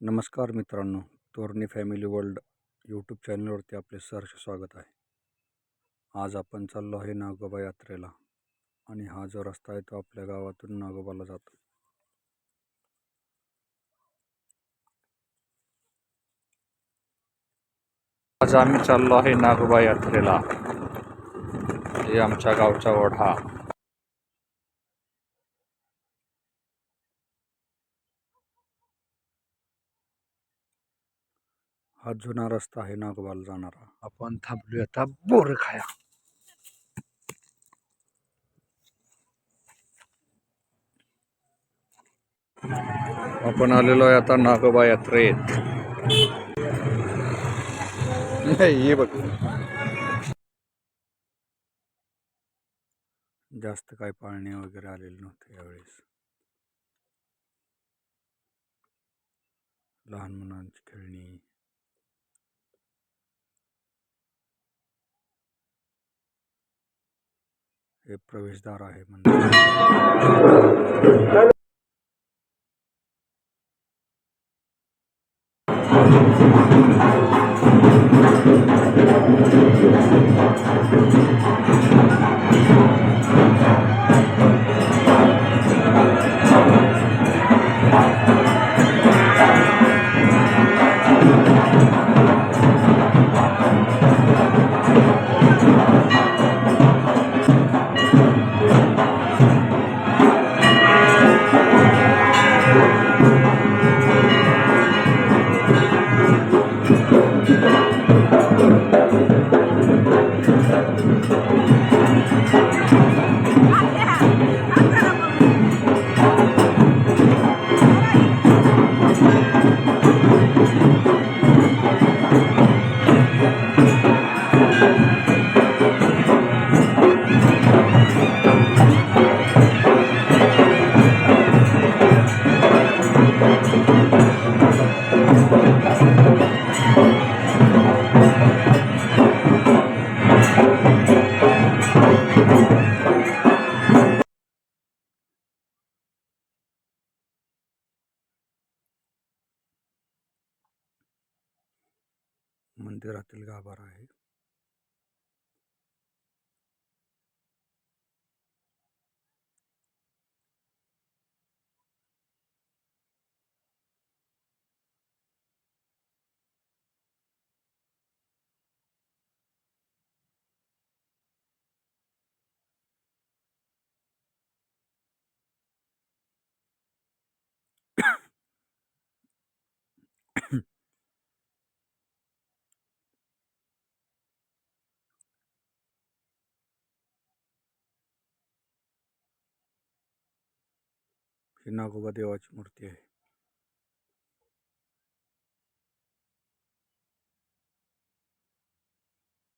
नमस्कार मित्रांनो तोरणी family world YouTube चॅनलवरती आपले सहर्ष स्वागत आहे. आज आपण चाललो आहे नागोबा यात्रेला आणि हा जो रस्ता आहे तो आपल्या गावातून नागोबाला जातो. आज आम्ही चाललो आहे नागोबा यात्रेला. हे आमच्या गावचा ओढा. हा जुना रस्ता आहे नागोबाला जाणारा. आपण थांबलोय आता बोर खाया. आपण आलेलो आहे आता नागोबा यात्रेत. नाही ये बघ. जास्त काय पाळणे वगैरे आलेले नव्हते यावेळेस. लहान मुलांची खेळणी. हे प्रवेशद्वार आहे म्हणजे मंदिरातील गाभारा आहे. नागोबा देवाची मूर्ती आहे.